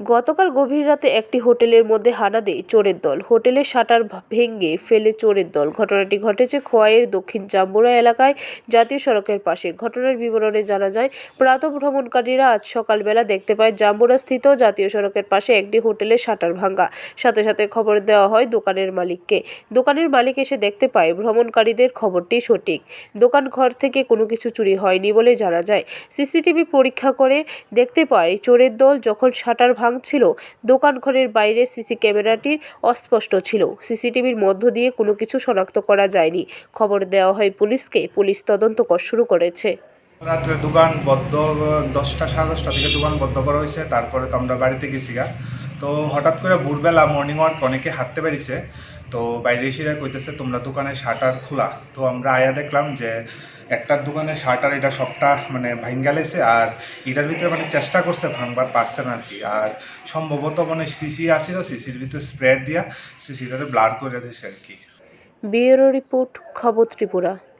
গতকাল গভীর রাতে একটি হোটেলের মধ্যে হানা দেয় চোরের দল। হোটেলের শাটার ভেঙে ফেলে চোরের দল। ঘটনাটি ঘটেছে খোয়াইয়ের দক্ষিণ জাম্বুরা এলাকায়, জাতীয় সড়কের পাশে। ঘটনার বিবরণে জানা যায়, প্রাতঃ ভ্রমণকারীরা আজ সকালবেলা দেখতে পায় জাম্বুরা স্থিত জাতীয় সড়কের পাশে একটি হোটেলের শাটার ভাঙা। সাথে সাথে খবর দেওয়া হয় দোকানের মালিককে। দোকানের মালিক এসে দেখতে পায় ভ্রমণকারীদের খবরটি সঠিক। দোকান ঘর থেকে কোনো কিছু চুরি হয়নি বলে জানা যায়। সিসিটিভি পরীক্ষা করে দেখতে পায় চোরের দল যখন শাটার ভাঙছিল। দোকান ঘরের বাইরে সিসি ক্যামেরাটি অস্পষ্ট ছিল। সিসিটিভির মধ্য দিয়ে কোনো কিছু শনাক্ত করা যায়নি। খবর দেওয়া হয় পুলিশকে। পুলিশ তদন্ত শুরু করেছে। রাত্রে দোকান বদ্ধ, দশটা সাড়ে দশটা থেকে দোকান বন্ধ করা হয়েছে। তারপরে তো আমরা বাড়িতে গেছি গা। তো হঠাৎ করে ভোরবেলা মর্নিং ওয়ার্ক অনেকে হাঁটতে পেরেছে তো বাইরে এসে কইতেছে, তোমরা দোকানের শাটার খোলা। তো আমরা আয়া দেখলাম যে একটা দোকানে শার্টার এটা সবটা মানে ভাঙ্গা লেছে আর এটার ভিতরে মানে চেষ্টা করছে ভাঙবার, পারছে না আর কি আর সম্ভবত মানে সিসি আসিল সিসির ভিতরে স্প্রে দিয়া সিসিটারে ব্লার করে দিয়েছে আর কি বিউরো রিপোর্ট, খবর ত্রিপুরা।